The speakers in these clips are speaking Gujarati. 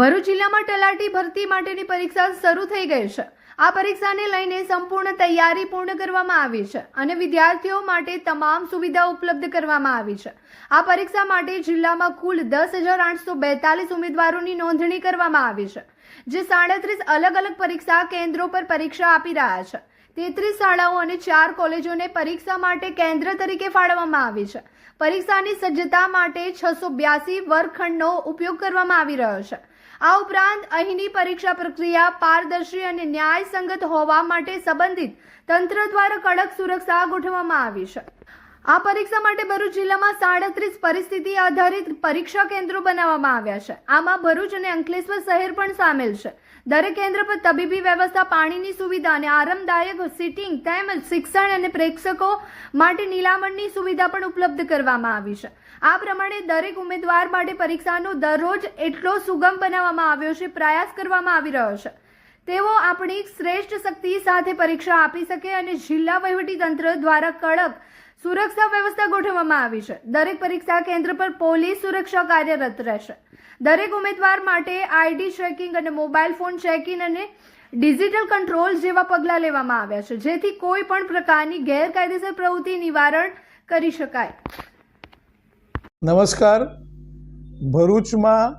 ભરૂચ જિલ્લામાં તલાટી ભરતી માટેની પરીક્ષા શરૂ થઈ ગઈ છે. આ પરીક્ષાને લઈને સંપૂર્ણ તૈયારી પૂર્ણ કરવામાં આવી છે અને વિદ્યાર્થીઓ માટે તમામ સુવિધા ઉપલબ્ધ કરવામાં આવી છે. આ પરીક્ષા માટે જિલ્લામાં કુલ દસ હજાર આઠસો બેતાલીસ ઉમેદવારોની નોંધણી કરવામાં આવી છે, જે સાડત્રીસ અલગ અલગ પરીક્ષા કેન્દ્રો પર પરીક્ષા આપી રહ્યા છે. તેત્રીસ શાળાઓ અને ચાર કોલેજોને પરીક્ષા માટે કેન્દ્ર તરીકે ફાળવવામાં આવી છે. પરીક્ષાની સજ્જતા માટે છસો બ્યાસી વર્ગખંડનો ઉપયોગ કરવામાં આવી રહ્યો છે. આ ઉપરાંત અહીંની પરીક્ષા પ્રક્રિયા પારદર્શી અને ન્યાયસંગત હોવા માટે સંબંધિત તંત્ર દ્વારા કડક સુરક્ષા ગોઠવવામાં આવી છે. આ પરીક્ષા માટે ભરૂચ જિલ્લામાં સાડત્રીસ પરિસ્થિતિ આધારિત પરીક્ષા કેન્દ્રો બનાવવામાં આવ્યા છે. આમાં ભરૂચ અને અંકલેશ્વર શહેર પણ સામેલ છે. દરેક કેન્દ્ર પર તબીબી વ્યવસ્થા, પાણીની સુવિધા અને આરામદાયક સિટિંગ તેમજ શિક્ષણ અને પ્રેક્ષકો માટે નીલામણની સુવિધા પણ ઉપલબ્ધ કરવામાં આવી છે. આ પ્રમાણે દરેક ઉમેદવાર માટે પરીક્ષાનો દરરોજ એટલો સુગમ બનાવવામાં આવ્યો છે, પ્રયાસ કરવામાં આવી રહ્યો છે. તેઓ આપણી શ્રેષ્ઠ શક્તિ સાથે પરીક્ષા આપી શકે અને જિલ્લા વહીવટીતંત્ર દ્વારા કડક સુરક્ષા વ્યવસ્થા ગોઠવવામાં આવી છે. દરેક પરીક્ષા કેન્દ્ર પર પોલીસ સુરક્ષા કાર્યરત રહેશે. દરેક ઉમેદવાર માટે આઈડી ચેકિંગ અને મોબાઈલ ફોન ચેકિંગ અને ડિજિટલ કંટ્રોલ જેવા પગલાં લેવામાં આવ્યા છે, જેથી કોઈ પણ પ્રકારની ગેરકાયદેસર પ્રવૃત્તિ નિવારણ કરી શકાય. નમસ્કાર. ભરૂચમાં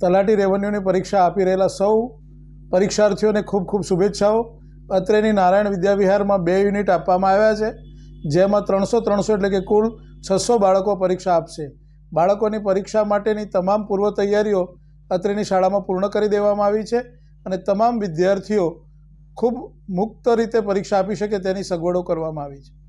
તલાટી રેવન્યુની પરીક્ષા આપી રહેલા સૌ પરીક્ષાર્થીઓને ખૂબ ખૂબ શુભેચ્છાઓ. અત્રેની નારાયણ વિદ્યાવિહારમાં બે યુનિટ આપવામાં આવ્યા છે. જેમાં ત્રણસો ત્રણસો એટલે કે કુલ છસો બાળકો પરીક્ષા આપશે. બાળકોની પરીક્ષા માટેની તમામ પૂર્વ તૈયારીઓ અત્રેની શાળામાં પૂર્ણ કરી દેવામાં આવી છે અને તમામ વિદ્યાર્થીઓ ખૂબ મુક્ત રીતે પરીક્ષા આપી શકે તેની સગવડો કરવામાં આવી છે.